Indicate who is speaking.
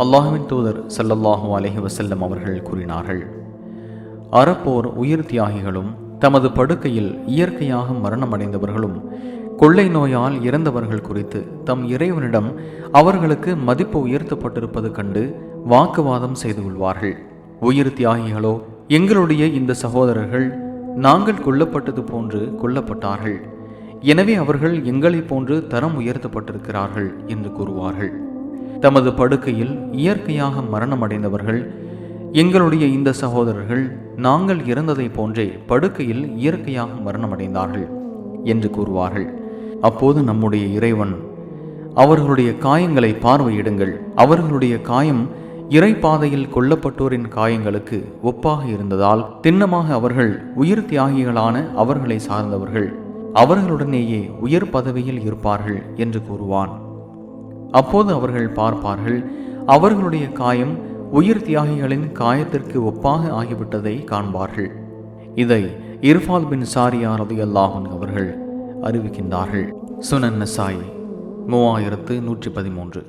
Speaker 1: அல்லாஹுவின் தூதர் சல்லல்லாஹு அலஹி வசல்லம் அவர்கள் கூறினார்கள் அறப்போர் உயிர் தியாகிகளும் தமது படுக்கையில் இயற்கையாக மரணமடைந்தவர்களும் கொள்ளை நோயால் இறந்தவர்கள் குறித்து தம் இறைவனிடம் அவர்களுக்கு மதிப்பு உயர்த்தப்பட்டிருப்பது கண்டு வாக்குவாதம் செய்து கொள்வார்கள். உயிர் தியாகிகளோ எங்களுடைய இந்த சகோதரர்கள் நாங்கள் கொல்லப்பட்டது போன்று கொல்லப்பட்டார்கள். எனவே அவர்கள் எங்களைப் போன்று தரம் உயர்த்தப்பட்டிருக்கிறார்கள் என்று கூறுவார்கள். தமது படுக்கையில் இயற்கையாக மரணமடைந்தவர்கள் எங்களுடைய இந்த சகோதரர்கள் நாங்கள் இறந்ததைப் போன்றே படுக்கையில் இயற்கையாக மரணமடைந்தார்கள் என்று கூறுவார்கள். அப்போது நம்முடைய இறைவன் அவர்களுடைய காயங்களை பார்வையிடுங்கள். அவர்களுடைய காயம் இறைப்பாதையில் கொல்லப்பட்டோரின் காயங்களுக்கு ஒப்பாக இருந்ததால் திண்ணமாக அவர்கள் உயிர் தியாகிகளான அவர்களை சார்ந்தவர்கள் அவர்களுடனேயே உயர் பதவியில் இருப்பார்கள் என்று கூறுவான். அப்போது அவர்கள் பார்ப்பார்கள் அவர்களுடைய காயம் உயிர் தியாகிகளின் காயத்திற்கு ஒப்பாக ஆகிவிட்டதை காண்பார்கள். இதை இர்ஃபால் பின் சாரியா ரதியல்லாஹன் அவர்கள் அறிவிக்கின்றார்கள். சுனன் நசாய் மூவாயிரத்து நூற்றி பதிமூன்று.